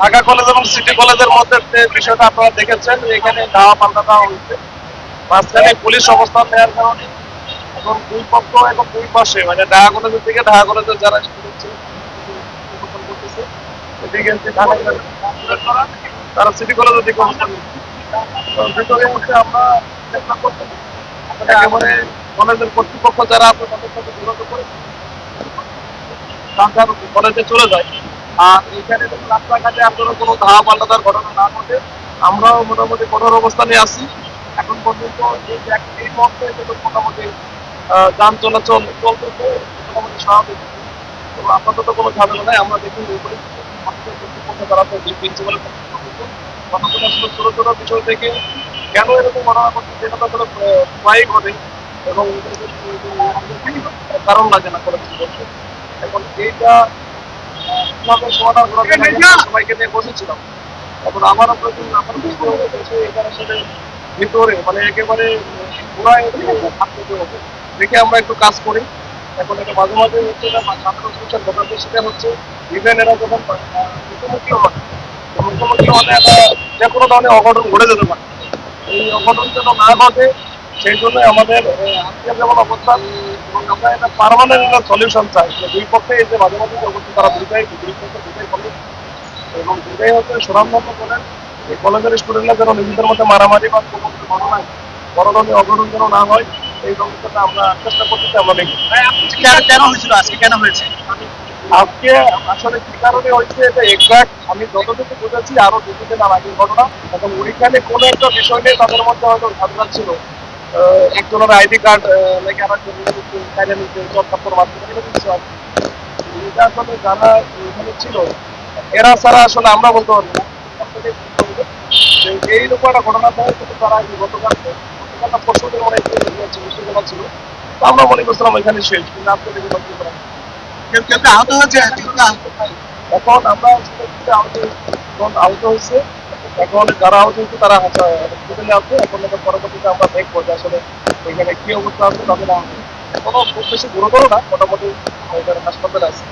Dhaka college এবং city কলেজের মধ্যে যে বিষয়টা আপনারা দেখেছেন, এখানে ধাওয়া পাল্টা দেওয়া হয়েছে। মাঝখানে পুলিশ অবস্থান নেওয়ার কারণে এবং দুই পক্ষ এবং দুই পাশে মানে ঢাকা কলেজের দিকে, ঢাকা কলেজের যারা তারা সিটি কলেজের দিকে অবস্থান ভিতরে হচ্ছে আমরা চেষ্টা করতে কলেজের কর্তৃপক্ষ যারা আছে, তাদের সাথে যোগাযোগ করে কলেজে চলে যায়। আর এখানে যদি রাস্তাঘাটে আপনারা কোনো ধাওয়া পাল্টাদার ঘটনা না ঘটে আমরাও মোটামুটি কঠোর অবস্থানে আছি এখন পর্যন্ত এই মুহূর্তে মোটামুটি যান চলাচল চলতেছে মোটামুটি স্বাভাবিক তো আপাতত কোনো ঝামেলা নাই আমরা দেখি আমাদের কর্তৃপক্ষ ছোট ছোট বিষয় থেকে কেন এরকম ঘটনা ঘটছে সেটা তো আসলে ঘটে এবং কারণ লাগে না করে কিছু এখন এইটা মানে দেখে আমরা একটু কাজ করি এখন এটা মাঝে মাঝে হচ্ছে শিকার হচ্ছে ইভেন এরা যখন মুখোমুখি হয় মুখোমুখি হলে একটা যে কোনো ধরনের অঘটন ঘটে যেতে পারে এই অঘটন যেন না ঘটে সেই জন্য আমাদের আজকের যেমন অবস্থান এবং আমরা একটা পারমানেন্ট একটা সলিউশন চাই। দুই পক্ষে এই যে মাঝে মাঝে অবস্থা তারা দুইটাই দুই পক্ষে দুইটাই কলেজ এবং দুইটাই হচ্ছে সুনামধন্য কলেজ এই কলেজের স্টুডেন্টরা যেন নিজেদের মধ্যে মারামারি বা কোনো ঘটনায় বড় ধরনের অঘটন যেন না হয় এই ব্যবস্থাটা আমরা চেষ্টা করতেছি আমরা দেখি কেন কেন হয়েছিল? আজকে কেন হয়েছে? আজকে আসলে কি কারণে হয়েছে এটা এক্সাক্ট আমি যতটুকু বুঝেছি আরও দুদিন আগের ঘটনা। এখন ওইখানে কোনো একটা বিষয় নিয়ে তাদের মধ্যে হয়তো ঝামেলা ছিল। একজনের আইডি কার্ড লেগে আর একজন কাইলে মাধ্যমে এরকম কিছু আছে এটা আসলে যারা এখানে ছিল। এরা ছাড়া আসলে আমরা বলতে পারব যে এইরকম একটা ঘটনা হয় কিন্তু তারা এই গতকাল গতকাল পরশুদের মনে বিষয়গুলো ছিল। তো আমরা মনে করছিলাম এখানে শেষ কিন্তু আজকে দেখি কেউ কেউ আহত হয়েছে এখন আমরা আহত আহত হয়েছে। এখন যারা আছে তারা হসপিটালে আছে। এখন পরবর্তীতে আমরা দেখব যে আসলে এখানে কি অবস্থা আছে, তাদের কোনো খুব বেশি গুরুতর না, মোটামুটি হাসপাতালে আছে।